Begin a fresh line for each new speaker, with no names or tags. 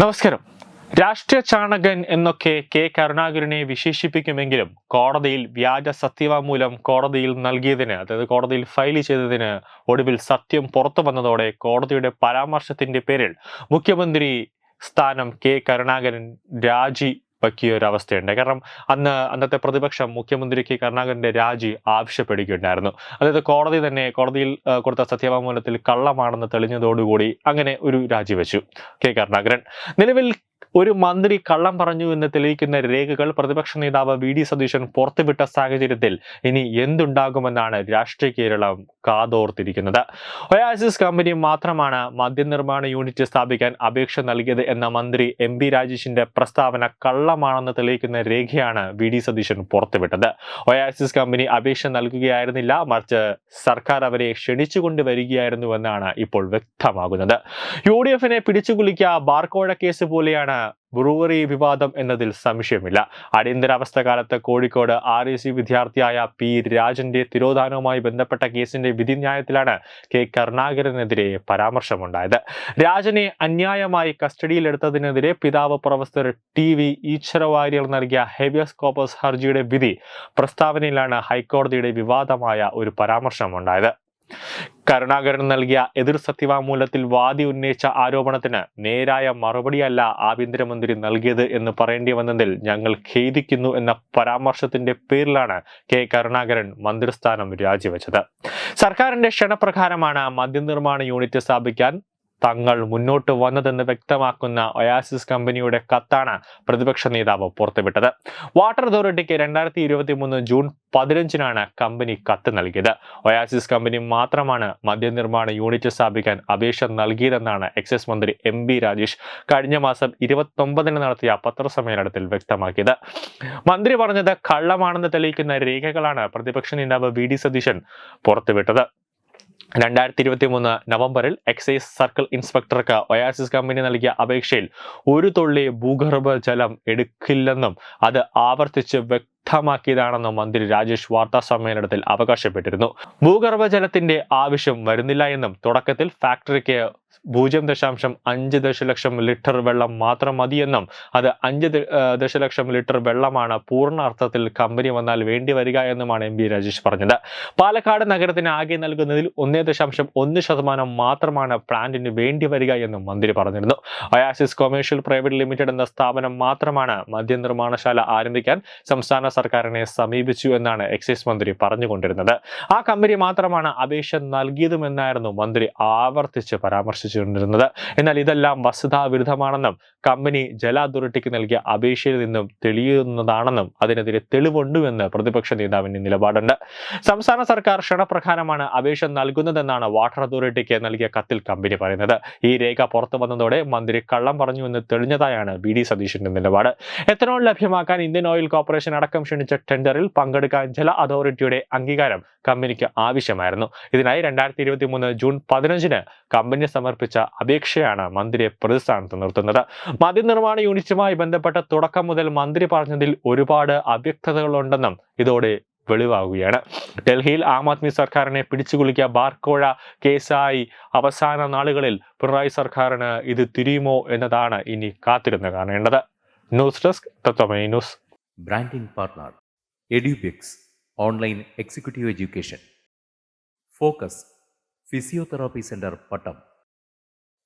നമസ്കാരം. രാഷ്ട്രീയ ചാണകൻ എന്നൊക്കെ കെ. കരുണാകരനെ വിശേഷിപ്പിക്കുമെങ്കിലും കോടതിയിൽ വ്യാജ സത്യവാങ്മൂലം കോടതിയിൽ നൽകിയതിന് അതായത് കോടതിയിൽ ഫയൽ ചെയ്തതിന് ഒടുവിൽ സത്യം പുറത്തു വന്നതോടെ കോടതിയുടെ പരാമർശത്തിന്റെ പേരിൽ മുഖ്യമന്ത്രി സ്ഥാനം കെ. കരുണാകരൻ രാജി വയ്ക്കിയ ഒരു അവസ്ഥയുണ്ട് കാരണം അന്ന് അന്നത്തെ പ്രതിപക്ഷം മുഖ്യമന്ത്രി കെ കരുണാകരന്റെ രാജി ആവശ്യപ്പെടുകയുണ്ടായിരുന്നു. അതായത് കോടതി തന്നെ കോടതിയിൽ കൊടുത്ത സത്യവാങ്മൂലത്തിൽ കള്ളമാണെന്ന് തെളിഞ്ഞതോടുകൂടി അങ്ങനെ ഒരു രാജിവെച്ചു കെ കരുണാകരൻ. നിലവിൽ ഒരു മന്ത്രി കള്ളം പറഞ്ഞു എന്ന് തെളിയിക്കുന്ന രേഖകൾ പ്രതിപക്ഷ നേതാവ് വി ഡി സതീശൻ പുറത്തുവിട്ട സാഹചര്യത്തിൽ ഇനി എന്തുണ്ടാകുമെന്നാണ് രാഷ്ട്രീയ കേരളം കാതോർത്തിരിക്കുന്നത്. ഒയാസിസ് കമ്പനി മാത്രമാണ് മദ്യനിർമ്മാണ യൂണിറ്റ് സ്ഥാപിക്കാൻ അപേക്ഷ നൽകിയത് എന്ന മന്ത്രി എം പി രാജേഷിന്റെ പ്രസ്താവന കള്ളമാണെന്ന് തെളിയിക്കുന്ന രേഖയാണ് വി ഡി സതീശൻ പുറത്തുവിട്ടത്. ഒയാസിസ് കമ്പനി അപേക്ഷ നൽകുകയായിരുന്നില്ല മറിച്ച് സർക്കാർ അവരെ ക്ഷണിച്ചുകൊണ്ട് വരികയായിരുന്നുവെന്നാണ് ഇപ്പോൾ വ്യക്തമാകുന്നത്. യു ഡി എഫിനെ പിടിച്ചുകുലിക്കുക ബാർക്കോഴ കേസ് പോലെയാണ് ബ്രൂവറി വിവാദം എന്നതിൽ സംശയമില്ല. അടിയന്തരാവസ്ഥ കാലത്ത് കോഴിക്കോട് ആർ ഇ സി വിദ്യാർത്ഥിയായ പി രാജന്റെ തിരോധാനവുമായി ബന്ധപ്പെട്ട കേസിന്റെ വിധിന്യായത്തിലാണ് കെ കരുണാകരനെതിരെ പരാമർശമുണ്ടായത്. രാജനെ അന്യായമായി കസ്റ്റഡിയിലെടുത്തതിനെതിരെ പിതാവ് പ്രൊഫസർ ടി വി ഈശ്വരവാര്യർ നൽകിയ ഹെബിയസ് കോപ്പസ് ഹർജിയുടെ വിധി പ്രസ്താവനയിലാണ് ഹൈക്കോടതിയുടെ വിവാദമായ ഒരു പരാമർശമുണ്ടായത്. കരുണാകരൻ നൽകിയ എതിർ സത്യവാങ്മൂലത്തിൽ വാദി ഉന്നയിച്ച ആരോപണത്തിന് നേരായ മറുപടിയല്ല ആഭ്യന്തരമന്ത്രി നൽകിയത് എന്ന് പറയേണ്ടി വന്നതിൽ ഞങ്ങൾ ഖേദിക്കുന്നു എന്ന പരാമർശത്തിന്റെ പേരിലാണ് കെ കരുണാകരൻ മന്ത്രിസ്ഥാനം രാജിവെച്ചത്. സർക്കാരിന്റെ ക്ഷണപ്രകാരമാണ് മദ്യനിർമ്മാണ യൂണിറ്റ് സ്ഥാപിക്കാൻ തങ്ങൾ മുന്നോട്ട് വന്നതെന്ന് വ്യക്തമാക്കുന്ന ഒയാസിസ് കമ്പനിയുടെ കത്താണ് പ്രതിപക്ഷ നേതാവ് പുറത്തുവിട്ടത്. വാട്ടർ അതോറിറ്റിക്ക് രണ്ടായിരത്തി ഇരുപത്തി മൂന്ന് ജൂൺ പതിനഞ്ചിനാണ് കമ്പനി കത്ത് നൽകിയത്. ഒയാസിസ് കമ്പനി മാത്രമാണ് മദ്യനിർമ്മാണ യൂണിറ്റ് സ്ഥാപിക്കാൻ അപേക്ഷ നൽകിയതെന്നാണ് എക്സൈസ് മന്ത്രി എം ബി രാജേഷ് കഴിഞ്ഞ മാസം ഇരുപത്തൊമ്പതിന് നടത്തിയ പത്രസമ്മേളനത്തിൽ വ്യക്തമാക്കിയത്. മന്ത്രി പറഞ്ഞത് കള്ളമാണെന്ന് തെളിയിക്കുന്ന രേഖകളാണ് പ്രതിപക്ഷ നേതാവ് വി ഡി സതീശൻ പുറത്തുവിട്ടത്. രണ്ടായിരത്തി ഇരുപത്തി മൂന്ന് നവംബറിൽ എക്സൈസ് സർക്കിൾ ഇൻസ്പെക്ടർക്ക് ഒയാസിസ് കമ്പനി നൽകിയ അപേക്ഷയിൽ ഒരു തുള്ളി ഭൂഗർഭ ജലം എടുക്കില്ലെന്നും അത് ആവർത്തിച്ച് വ്യക്തമാക്കിയതാണെന്നും മന്ത്രി രാജേഷ് വാർത്താ സമ്മേളനത്തിൽ അവകാശപ്പെട്ടിരുന്നു. ഭൂഗർഭ ജലത്തിന്റെ ആവശ്യം വരുന്നില്ല എന്നും തുടക്കത്തിൽ ഫാക്ടറിക്ക് പൂജ്യം ദശാംശം അഞ്ച് ദശലക്ഷം ലിറ്റർ വെള്ളം മാത്രം മതിയെന്നും അത് അഞ്ച് ദശലക്ഷം ലിറ്റർ വെള്ളമാണ് പൂർണ അർത്ഥത്തിൽ കമ്പനി വന്നാൽ വേണ്ടി വരിക എന്നുമാണ് എം ബി രാജേഷ് പറഞ്ഞത്. പാലക്കാട് നഗരത്തിന് ആകെ നൽകുന്നതിൽ ഒന്നേ ദശാംശം ഒന്ന് ശതമാനം മാത്രമാണ് പ്ലാന്റിന് വേണ്ടി വരിക എന്നും മന്ത്രി പറഞ്ഞിരുന്നു. ഒയാസിസ് കൊമേഴ്ഷ്യൽ പ്രൈവറ്റ് ലിമിറ്റഡ് എന്ന സ്ഥാപനം മാത്രമാണ് മദ്യനിർമ്മാണശാല ആരംഭിക്കാൻ സംസ്ഥാന സർക്കാരിനെ സമീപിച്ചു എന്നാണ് എക്സൈസ് മന്ത്രി പറഞ്ഞുകൊണ്ടിരുന്നത്. ആ കമ്പനി മാത്രമാണ് അപേക്ഷ നൽകിയതുമെന്നായിരുന്നു മന്ത്രി ആവർത്തിച്ച് പരാമർശിച്ചുകൊണ്ടിരുന്നത് എന്നാൽ ഇതെല്ലാം വസ്തുതാവിരുദ്ധമാണെന്നും കമ്പനി ജല അതോറിറ്റിക്ക് നൽകിയ അപേക്ഷയിൽ നിന്നും തെളിയുന്നതാണെന്നും അതിനെതിരെ തെളിവുണ്ടുവെന്ന് പ്രതിപക്ഷ നേതാവിന്റെ നിലപാടുണ്ട്. സംസ്ഥാന സർക്കാർ ക്ഷണപ്രകാരമാണ് അപേക്ഷ നൽകുന്നതെന്നാണ് വാട്ടർ അതോറിറ്റിക്ക് നൽകിയ കത്തിൽ കമ്പനി പറയുന്നത്. ഈ രേഖ പുറത്തു വന്നതോടെ മന്ത്രി കള്ളം പറഞ്ഞു എന്ന് തെളിഞ്ഞതായാണ് ബി ഡി സതീഷിന്റെ നിലപാട്. എത്തനോൾ ലഭ്യമാക്കാൻ ഇന്ത്യൻ ഓയിൽ കോർപ്പറേഷൻ അടക്കം ക്ഷണിച്ച ടെൻഡറിൽ പങ്കെടുക്കാൻ ജല അതോറിറ്റിയുടെ അംഗീകാരം കമ്പനിക്ക് ആവശ്യമായിരുന്നു. ഇതിനായി രണ്ടായിരത്തി ജൂൺ പതിനഞ്ചിന് കമ്പനി സമർപ്പിച്ച അപേക്ഷയാണ് മന്ത്രിയെ പ്രതിസ്ഥാനത്ത് നിർത്തുന്നത്. മദ്യനിർമ്മാണ യൂണിറ്റുമായി ബന്ധപ്പെട്ട തുടക്കം മുതൽ മന്ത്രി പറഞ്ഞതിൽ ഒരുപാട് അവ്യക്തതകളുണ്ടെന്നും ഇതോടെ വെളിവാകുകയാണ്. ഡൽഹിയിൽ ആം ആദ്മി സർക്കാരിനെ പിടിച്ചുകുലുക്കിയ ബാർക്കോഴ കേസായി അവസാന നാളുകളിൽ പിണറായി സർക്കാരിന് ഇത് തിരിയുമോ എന്നതാണ് ഇനി കാത്തിരുന്ന് കാണേണ്ടത്. News desk news.